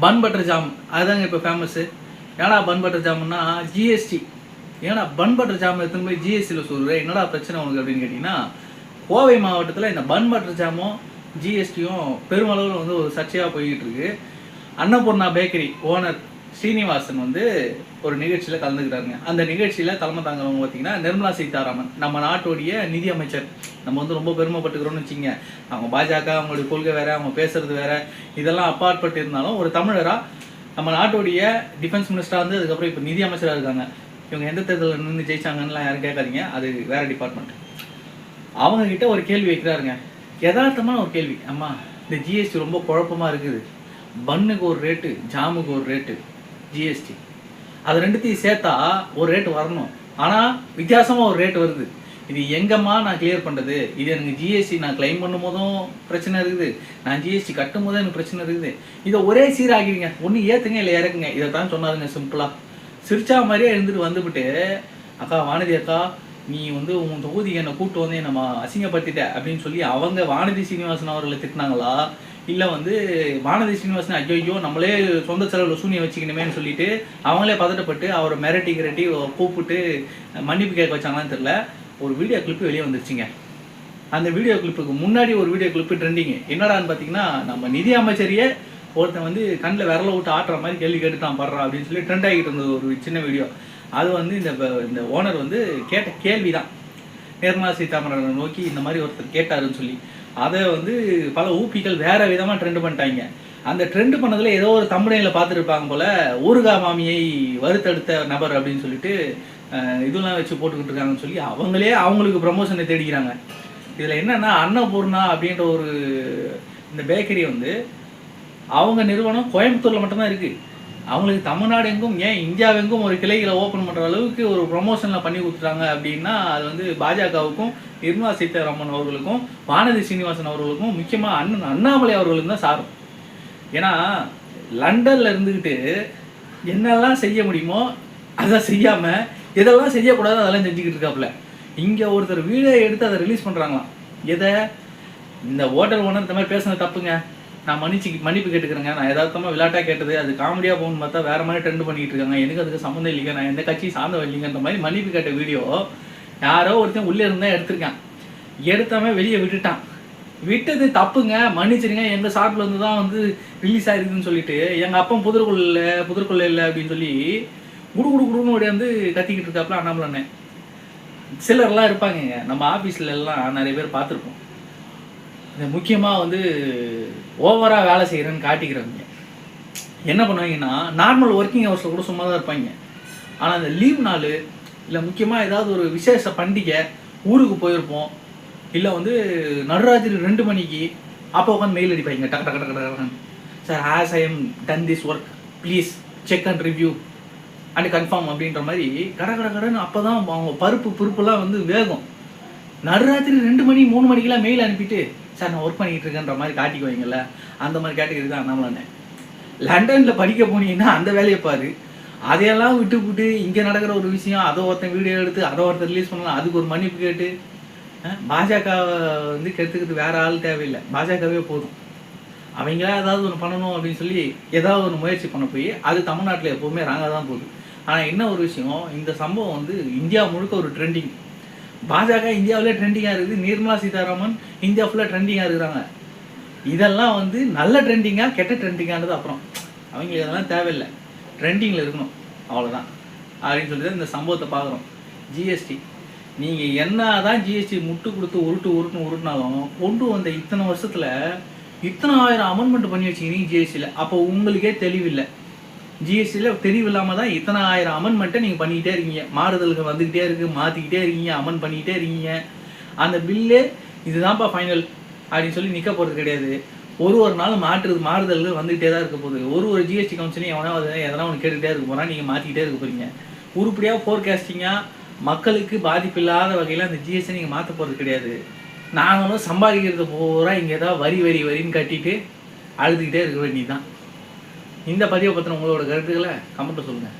Bun butter jam அதுதாங்க இப்போ famous ஏன்னா பன் பட்டர் ஜாமுன்னா ஜிஎஸ்டி ஏன்னா பன் பட்டர் ஜாம் எடுத்துன்னு போய் ஜிஎஸ்டியில் சொல்கிறேன் என்னடா பிரச்சனை உனக்கு அப்படின்னு கேட்டிங்கன்னா கோவை மாவட்டத்தில் இந்த பன் பட்டர் ஜாமும் ஜிஎஸ்டியும் பெருமளவில் வந்து ஒரு சர்ச்சையாக போய்கிட்டு இருக்கு. அன்னபூர்ணா பேக்கரி ஓனர் ஸ்ரீனிவாசன் வந்து ஒரு நிகழ்ச்சியில் கலந்துக்கிறாருங்க. அந்த நிகழ்ச்சியில் தலைமை தாங்குறவங்க பார்த்தீங்கன்னா நிர்மலா சீதாராமன் நம்ம நாட்டுடைய நிதி அமைச்சர். நம்ம வந்து ரொம்ப பெருமைப்பட்டுக்கிறோம்னு வச்சுங்க அவங்க பாஜக அவங்களுடைய கொள்கை வேற அவங்க பேசுறது வேற. இதெல்லாம் அப்பாற்பட்டு இருந்தாலும் ஒரு தமிழராக நம்ம நாட்டுடைய டிஃபென்ஸ் மினிஸ்டராக வந்து அதுக்கப்புறம் இப்போ நிதி அமைச்சராக இருக்காங்க. இவங்க எந்த தேர்தலில் நின்று ஜெயிச்சாங்கன்னுலாம் யாரும் கேட்காதீங்க. அது வேற டிபார்ட்மெண்ட் அவங்க கிட்ட ஒரு கேள்வி வைக்கிறாருங்க. யதார்த்தமான ஒரு கேள்வி. அம்மா இந்த ஜிஎஸ்டி ரொம்ப குழப்பமா இருக்குது. பன்னுக்கு ஒரு ரேட்டு ஜாமுக்கு ஒரு ரேட்டு ஜிஎஸ்டி அது ரெண்டுத்தையும் சேர்த்தா ஒரு ரேட் வரணும். ஆனால் வித்தியாசமாக ஒரு ரேட் வருது. இது எங்கம்மா நான் கிளியர் பண்ணுறது இது எனக்கு ஜிஎஸ்டி நான் கிளைம் பண்ணும் போதும் பிரச்சனை இருக்குது. நான் ஜிஎஸ்டி கட்டும் போதும் எனக்கு பிரச்சனை இருக்குது. இதை ஒரே சீராகிடுங்க ஒன்று ஏற்றுங்க இல்லை இறக்குங்க. இதை தான் சொன்னாருங்க சிம்பிளாக சிரிச்சா மாதிரியே இருந்துட்டு வந்துவிட்டு அக்கா வானதி அக்கா நீ வந்து உன் தொகுதி என்னை கூப்பிட்டு வந்து நம்ம அசிங்கப்படுத்திட்ட. அப்படின்னு சொல்லி அவங்க வானதி சீனிவாசன் அவர்களை திட்டினாங்களா? இல்லை வந்து வானதி சீனிவாசன் ஐயோ நம்மளே சொந்த செலவில் சூனியை வச்சுக்கணுமேன்னு சொல்லிட்டு அவங்களே பதட்டப்பட்டு அவரை மிரட்டி கிரட்டி கூப்பிட்டு மன்னிப்பு கேட்க வச்சாங்களான்னு தெரில ஒரு வீடியோ கிளிப்பு வெளியே வந்துருச்சுங்க. அந்த வீடியோ கிளிப்புக்கு முன்னாடி ஒரு வீடியோ கிளிப்பு ட்ரெண்டிங் என்னடான்னு பார்த்தீங்கன்னா நம்ம நிதி அமைச்சரையே ஒருத்தன் வந்து கண்ணில் விரல விட்டு ஆட்டுற மாதிரி கேள்வி கேட்டுட்டான் படுறான் அப்படின்னு சொல்லி ட்ரெண்ட் ஆகிட்டு இருந்தது ஒரு சின்ன வீடியோ அது வந்து இந்த இந்த ஓனர் வந்து கேட்ட கேள்வி தான் நிர்மலா சீதாராமனை நோக்கி இந்த மாதிரி ஒருத்தர் கேட்டாருன்னு சொல்லி. அதை வந்து பல ஊப்பிகள் வேற விதமாக ட்ரெண்ட் பண்ணிட்டாங்க. அந்த ட்ரெண்ட் பண்ணதில் ஏதோ ஒரு தமிழையில் பார்த்துருப்பாங்க போல ஊருகா மாமியை வறுத்தெடுத்த நபர் அப்படின்னு சொல்லிட்டு இதெல்லாம் வச்சு போட்டுக்கிட்டு இருக்காங்கன்னு சொல்லி அவங்களே அவங்களுக்கு ப்ரமோஷனை தேடிக்கிறாங்க. இதில் என்னன்னா அன்னபூர்ணா அப்படின்ற ஒரு இந்த பேக்கரி வந்து அவங்க நிறுவனம் கோயம்புத்தூரில் மட்டும்தான் இருக்குது அவங்களுக்கு தமிழ்நாடு எங்கும் ஏன் இந்தியாவெங்கும் ஒரு கிளைகளை ஓப்பன் பண்ணுற அளவுக்கு ஒரு ப்ரொமோஷனில் பண்ணி கொடுத்துட்டாங்க அப்படின்னா அது வந்து பாஜகவுக்கும் நிர்மலா சீதாராமன் அவர்களுக்கும் வானதி சீனிவாசன் அவர்களுக்கும் முக்கியமாக அண்ணன் அண்ணாமலை அவர்களுக்கும் தான் சாரும். ஏன்னா லண்டனில் இருந்துக்கிட்டு என்னெல்லாம் செய்ய முடியுமோ அதை செய்யாமல் எதெல்லாம் செய்யக்கூடாது அதெல்லாம் செஞ்சுக்கிட்டு இருக்காப்புல. இங்கே ஒருத்தர் வீடியோ எடுத்து அதை ரிலீஸ் பண்ணுறாங்களாம் எதை? இந்த ஹோட்டல் ஓனர் இந்த மாதிரி பேசுனது தப்புங்க. நான் மன்னிச்சு மன்னிப்பு கேட்டுக்கிறேங்க. நான் எதார்த்தமாக விளையாட்டா கேட்டது அது காமெடியாக போகணும்னு பார்த்தா வேறு மாதிரி ட்ரெண்ட் பண்ணிகிட்டு இருக்காங்க. எனக்கு அதுக்கு சம்மந்தம் இல்லைங்க. நான் எந்த கட்சியும் சார்ந்தவன் இல்லைங்கன்ற மாதிரி மன்னிப்பு கேட்ட வீடியோ யாரோ ஒருத்தன் உள்ளே இருந்தால் எடுத்திருக்கான். எடுத்தவன் வெளியே விட்டுட்டான். விட்டது தப்புங்க. மன்னிச்சிருங்க. எங்கள் சார்பில் இருந்து தான் வந்து ரிலீஸ் ஆயிருக்குன்னு சொல்லிட்டு எங்கள் அப்பன் புதற்கொள்ள புதற்கொள்ள இல்லை அப்படின்னு சொல்லி குடு குடு குடுன்னு வந்து கத்திக்கிட்டு இருக்காப்புல அண்ணாமலண்ணே. சிலர்லாம் இருப்பாங்கங்க. நம்ம ஆஃபீஸ்ல எல்லாம் நிறைய பேர் பார்த்துருப்போம். இந்த முக்கியமாக வந்து ஓவராக வேலை செய்கிறேன்னு காட்டிக்கிறவங்க. என்ன பண்ணுவாங்கன்னா நார்மல் ஒர்க்கிங் ஹவர்ஸில் கூட சும்மா தான் இருப்பாங்க. ஆனால் அந்த லீவ் நாள் இல்லை முக்கியமாக ஏதாவது ஒரு விசேஷ பண்டிகை ஊருக்கு போயிருப்போம். இல்லை வந்து நடுராத்திரி ரெண்டு மணிக்கு அப்போ உட்காந்து மெயில் அடிப்பாங்க டக்கு டக்கு டக்கு டக்கு sir as I am done this work please check and review and confirm அப்படின்ற மாதிரி கட கட கடன்னு அப்போ தான் அவங்க பருப்பு பருப்புலாம் வந்து வேகும். நடுராத்திரி ரெண்டு மணி மூணு மணிக்கெல்லாம் மெயில் அனுப்பிட்டு சார் நான் ஒர்க் பண்ணிட்டு இருக்கேன்ற மாதிரி காட்டிக்குவீங்கல்ல அந்த மாதிரி கேட்டகரி தான் அண்ணாமலை லண்டனில் படிக்க போனீங்கன்னா அந்த வேலையை பாரு. அதையெல்லாம் விட்டு விட்டு இங்கே நடக்கிற ஒரு விஷயம் அதை ஒருத்தன் வீடியோ எடுத்து அதை ஒருத்தன் ரிலீஸ் பண்ணலாம் அதுக்கு ஒரு மன்னிப்பு கேட்டு பாஜக வந்து கெடுத்துக்கிறது வேற ஆள் தேவையில்லை. பாஜகவே போதும். அவங்களா ஏதாவது ஒன்று பண்ணணும் அப்படின்னு சொல்லி ஏதாவது ஒரு முயற்சி பண்ண போய் அது தமிழ்நாட்டில் எப்போவுமே ராங்காக தான் போகுது. ஆனால் என்ன ஒரு விஷயம் இந்த சம்பவம் வந்து இந்தியா முழுக்க ஒரு ட்ரெண்டிங் பாஜக இந்தியாவிலே ட்ரெண்டிங்காக இருக்குது. நிர்மலா சீதாராமன் இந்தியா ஃபுல்லாக ட்ரெண்டிங்காக இருக்கிறாங்க. இதெல்லாம் வந்து நல்ல ட்ரெண்டிங்காக கெட்ட ட்ரெண்டிங்கானது அப்புறம். அவங்களுக்கு இதெல்லாம் தேவையில்லை. ட்ரெண்டிங்கில் இருக்கணும். அவ்வளோதான் அப்படின்னு சொல்லி தான் இந்த சம்பவத்தை பார்க்குறோம். ஜிஎஸ்டி நீங்கள் என்ன தான் ஜிஎஸ்டி முட்டு கொடுத்து உருட்டு உருட்டு உருட்டினாலும் கொண்டு வந்த இத்தனை வருஷத்தில் இத்தனை ஆயிரம் அமெண்ட்மெண்ட் பண்ணி வச்சுக்கிறீங்க ஜிஎஸ்டியில் அப்போ உங்களுக்கே தெளிவில்லை. ஜிஎஸ்டியில் தெளிவில்லாமல் தான் இத்தனை ஆயிரம் அமெண்ட்மெண்ட்டை நீங்கள் பண்ணிக்கிட்டே இருக்கீங்க. மாறுதல்கள் வந்துக்கிட்டே இருக்குது மாற்றிக்கிட்டே இருக்கீங்க அமெண்ட் பண்ணிக்கிட்டே இருக்கீங்க. அந்த பில்லு இதுதான்ப்பா ஃபைனல் அப்படின்னு சொல்லி நிற்க போகிறது கிடையாது. ஒரு ஒரு நாள் மாற்று மாறுதல்கள் வந்துகிட்டே தான் இருக்க போகுது. ஒரு ஒரு ஜிஎஸ்டி கவுன்சிலையும் எவனா வந்து எதனா ஒன்று கேட்டுக்கிட்டே இருக்க போனால் நீங்கள் மாற்றிக்கிட்டே இருக்க போகிறீங்க உருப்படியாக ஃபோர்காஸ்டிங்காக மக்களுக்கு பாதிப்பு இல்லாத வகையில் அந்த ஜிஎஸ்டி நீங்கள் மாற்ற போகிறது கிடையாது. நாங்களும் சம்பாதிக்கிறது பூரா இங்கே ஏதாவது வரி வரி வரின்னு கட்டிட்டு அழுதுகிட்டே இருக்க வேண்டியதுதான். இந்த பதிவை பற்றின உங்களோட கருத்துக்களை கமெண்ட்டில் சொல்லுங்கள்